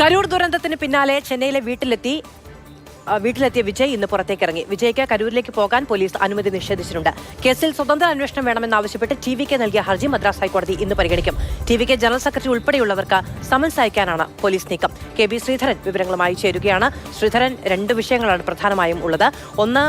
കരൂർ ദുരന്തത്തിന് പിന്നാലെ ചെന്നൈയിലെ വീട്ടിലെത്തി വീട്ടിലെത്തിയ വിജയ് ഇന്ന് പുറത്തേക്ക് ഇറങ്ങി വിജയ്ക്ക് കരൂരിലേക്ക് പോകാൻ പോലീസ് അനുമതി നിഷേധിച്ചിട്ടുണ്ട്. കേസിൽ സ്വതന്ത്ര അന്വേഷണം വേണമെന്നാവശ്യപ്പെട്ട് ടി വിക്ക് നൽകിയ ഹർജി മദ്രാസ് ഹൈക്കോടതി ഇന്ന് പരിഗണിക്കും. ടി വിക്ക് ജനറൽ സെക്രട്ടറി ഉൾപ്പെടെയുള്ളവർക്ക് സമൻസ് അയക്കാനാണ് പോലീസ് നീക്കം. കെ ബി ശ്രീധരൻ വിവരങ്ങളുമായി ചേരുകയാണ്. ശ്രീധരൻ രണ്ട് വിഷയങ്ങളാണ് പ്രധാനമായും ഉള്ളത്. ഒന്ന്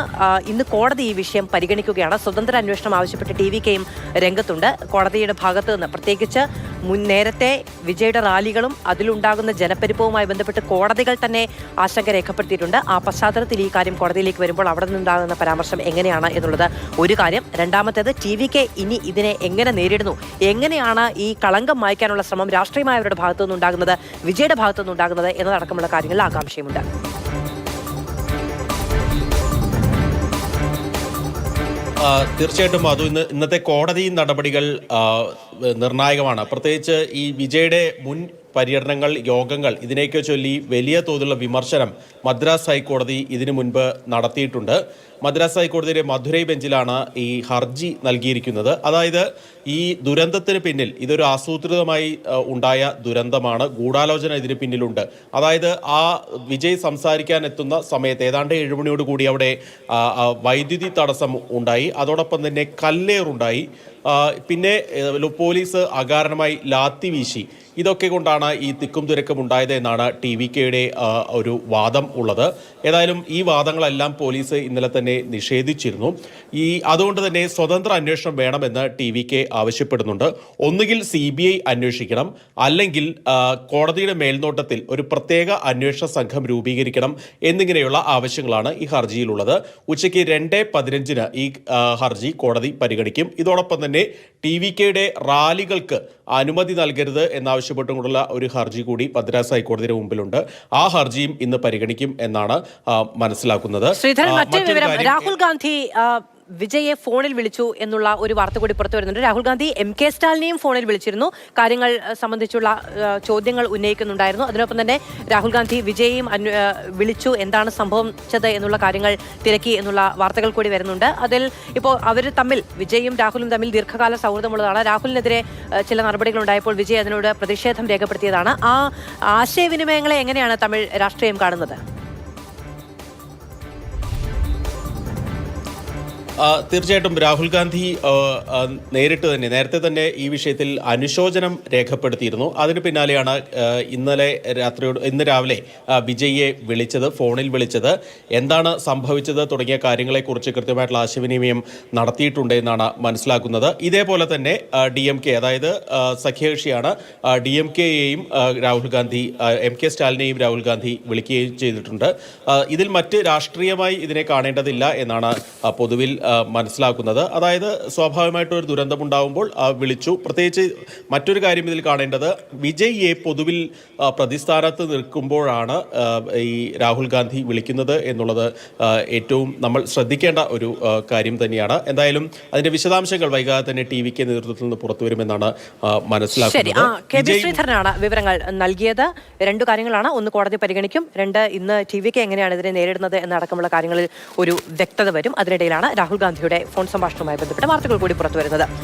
ഇന്ന് കോടതി ഈ വിഷയം പരിഗണിക്കുകയാണ്. സ്വതന്ത്ര അന്വേഷണം ആവശ്യപ്പെട്ട് ടി വി കെയും രംഗത്തുണ്ട്. കോടതിയുടെ ഭാഗത്ത് നിന്ന് പ്രത്യേകിച്ച് മുൻ നേരത്തെ വിജയുടെ റാലികളും അതിലുണ്ടാകുന്ന ജനപ്പെരുപ്പവുമായി ബന്ധപ്പെട്ട് കോടതികൾ തന്നെ ആശങ്ക രേഖപ്പെടുത്തിയിട്ടുണ്ട്. ആ പശ്ചാത്തലത്തിൽ ഈ കാര്യം കോടതിയിലേക്ക് വരുമ്പോൾ അവിടെ നിന്നുണ്ടാകുന്ന പരാമർശം എങ്ങനെയാണ് എന്നുള്ളത് ഒരു കാര്യം. രണ്ടാമത്തേത് ടി വി കെ ഇനി ഇതിനെ എങ്ങനെ നേരിടുന്നു? എങ്ങനെയാണ് ഈ കളങ്കം മായ്ക്കാനുള്ള ശ്രമം രാഷ്ട്രീയമായവരുടെ ഭാഗത്തു നിന്നുണ്ടാകുന്നത് വിജയുടെ ഭാഗത്തു നിന്നുണ്ടാകുന്നത് എന്നതടക്കമുള്ള കാര്യങ്ങളിൽ ആകാംക്ഷയുമുണ്ട്. തീർച്ചയായിട്ടും അതു ഇന്ന് ഇന്നത്തെ കോടതി നടപടികൾ നിർണായകമാണ്. പ്രത്യേകിച്ച് ഈ വിജയുടെ മുൻ പര്യടനങ്ങൾ യോഗങ്ങൾ ഇതിനെയൊക്കെ ചൊല്ലി വലിയ തോതിലുള്ള വിമർശനം മദ്രാസ് ഹൈക്കോടതി ഇതിനു മുൻപ് നടത്തിയിട്ടുണ്ട്. മദ്രാസ് ഹൈക്കോടതിയുടെ മധുരൈ ബെഞ്ചിലാണ് ഈ ഹർജി നൽകിയിരിക്കുന്നത്. അതായത് ഈ ദുരന്തത്തിന് പിന്നിൽ ഇതൊരു ആസൂത്രിതമായി ഉണ്ടായ ദുരന്തമാണ്. ഗൂഢാലോചന ഇതിന് പിന്നിലുണ്ട്. അതായത് ആ വിജയ് സംസാരിക്കാൻ എത്തുന്ന സമയത്ത് ഏതാണ്ട് ഏഴുമണിയോട് കൂടി അവിടെ വൈദ്യുതി തടസ്സം ഉണ്ടായി. അതോടൊപ്പം തന്നെ കല്ലേറുണ്ടായി. പിന്നെ പോലീസ് അകാരണമായി ലാത്തി വീശി. ഇതൊക്കെ കൊണ്ടാണ് ഈ തിക്കും തിരക്കും ഉണ്ടായത് എന്നാണ് ടി വി കെയുടെ ഒരു വാദം ഉള്ളത്. ഏതായാലും ഈ വാദങ്ങളെല്ലാം പോലീസ് ഇന്നലെ തന്നെ നിഷേധിച്ചിരുന്നു. ഈ അതുകൊണ്ട് തന്നെ സ്വതന്ത്ര അന്വേഷണം വേണമെന്ന് ടി വി കെ ആവശ്യപ്പെടുന്നുണ്ട്. ഒന്നുകിൽ സി ബി ഐ അന്വേഷിക്കണം അല്ലെങ്കിൽ കോടതിയുടെ മേൽനോട്ടത്തിൽ ഒരു പ്രത്യേക അന്വേഷണ സംഘം രൂപീകരിക്കണം എന്നിങ്ങനെയുള്ള ആവശ്യങ്ങളാണ് ഈ ഹർജിയിലുള്ളത്. ഉച്ചയ്ക്ക് രണ്ട് പതിനഞ്ചിന് ഈ ഹർജി കോടതി പരിഗണിക്കും. ഇതോടൊപ്പം തന്നെ ടി വി കെയുടെ റാലികൾക്ക് അനുമതി നൽകരുത് എന്നാവശ്യപ്പെട്ടുകൊണ്ടുള്ള ഒരു ഹർജി കൂടി മദ്രാസ് ഹൈക്കോടതിയുടെ മുമ്പിലുണ്ട്. ആ ഹർജിയും ഇന്ന് പരിഗണിക്കും എന്നാണ് മനസ്സിലാക്കുന്നത്. രാഹുൽ ഗാന്ധി വിജയെ ഫോണിൽ വിളിച്ചു എന്നുള്ള ഒരു വാർത്ത കൂടി പുറത്തു വരുന്നുണ്ട്. രാഹുൽ ഗാന്ധി എം കെ സ്റ്റാലിനെയും ഫോണിൽ വിളിച്ചിരുന്നു. കാര്യങ്ങൾ സംബന്ധിച്ചുള്ള ചോദ്യങ്ങൾ ഉന്നയിക്കുന്നുണ്ടായിരുന്നു. അതിനൊപ്പം തന്നെ രാഹുൽ ഗാന്ധി വിജയെയും വിളിച്ചു എന്താണ് സംഭവിച്ചത് എന്നുള്ള കാര്യങ്ങൾ തിരക്കി എന്നുള്ള വാർത്തകൾ കൂടി വരുന്നുണ്ട്. അതിൽ ഇപ്പോൾ അവർ തമ്മിൽ വിജയും രാഹുലും തമ്മിൽ ദീർഘകാല സൗഹൃദമുള്ളതാണ്. രാഹുലിനെതിരെ ചില നടപടികൾ ഉണ്ടായപ്പോൾ വിജയ് അതിനോട് പ്രതിഷേധം രേഖപ്പെടുത്തിയതാണ്. ആ ആശയവിനിമയങ്ങളെ എങ്ങനെയാണ് തമിഴ് രാഷ്ട്രീയം കാണുന്നത്? തീർച്ചയായിട്ടും രാഹുൽ ഗാന്ധി നേരിട്ട് തന്നെ നേരത്തെ തന്നെ ഈ വിഷയത്തിൽ അനുശോചനം രേഖപ്പെടുത്തിയിരുന്നു. അതിന് പിന്നാലെയാണ് ഇന്നലെ രാത്രിയോട് ഇന്ന് രാവിലെ വിജയ്യെ വിളിച്ചത് ഫോണിൽ വിളിച്ചത്. എന്താണ് സംഭവിച്ചത് തുടങ്ങിയ കാര്യങ്ങളെക്കുറിച്ച് കൃത്യമായിട്ടുള്ള ആശയവിനിമയം നടത്തിയിട്ടുണ്ട് എന്നാണ് മനസ്സിലാക്കുന്നത്. ഇതേപോലെ തന്നെ ഡി എം കെ അതായത് സഖ്യകക്ഷിയാണ് ഡി എം കെയെയും രാഹുൽ ഗാന്ധി എം കെ സ്റ്റാലിനെയും രാഹുൽ ഗാന്ധി വിളിക്കുകയും ചെയ്തിട്ടുണ്ട്. ഇതിൽ മറ്റ് രാഷ്ട്രീയമായി ഇതിനെ കാണേണ്ടതില്ല എന്നാണ് പൊതുവിൽ മനസ്സിലാക്കുന്നത്. അതായത് സ്വാഭാവികമായിട്ടും ഒരു ദുരന്തമുണ്ടാകുമ്പോൾ വിളിച്ചു. പ്രത്യേകിച്ച് മറ്റൊരു കാര്യം ഇതിൽ കാണേണ്ടത് വിജയ്യെ പൊതുവിൽ ആ, പ്രതിസ്ഥാനത്ത് നിൽക്കുമ്പോഴാണ് ഈ രാഹുൽ ഗാന്ധി വിളിക്കുന്നത് എന്നുള്ളത് ഏറ്റവും നമ്മൾ ശ്രദ്ധിക്കേണ്ട ഒരു കാര്യം തന്നെയാണ്. എന്തായാലും അതിന്റെ വിശദാംശങ്ങൾ വൈകാതെ തന്നെ ടി വിക്ക് നേതൃത്വത്തിൽ നിന്ന് പുറത്തു വരുമെന്നാണ് മനസ്സിലാക്കുന്നത്. വിജയ് ശ്രീധരനാണ് വിവരങ്ങൾ നൽകിയത്. രണ്ടു കാര്യങ്ങളാണ്. ഒന്ന് കോടതി പരിഗണിക്കും. രണ്ട് ഇന്ന് ടി വിക്ക് എങ്ങനെയാണ് ഇതിനെ നേരിടുന്നത് എന്നടക്കമുള്ള കാര്യങ്ങളിൽ ഒരു വ്യക്തത വരും. അതിനിടയിലാണ് രാഹുൽ ഗാന്ധിയുടെ ഫോൺ സംഭാഷണവുമായി ബന്ധപ്പെട്ട വാർത്തകൾ കൂടി പുറത്തു വരുന്നത്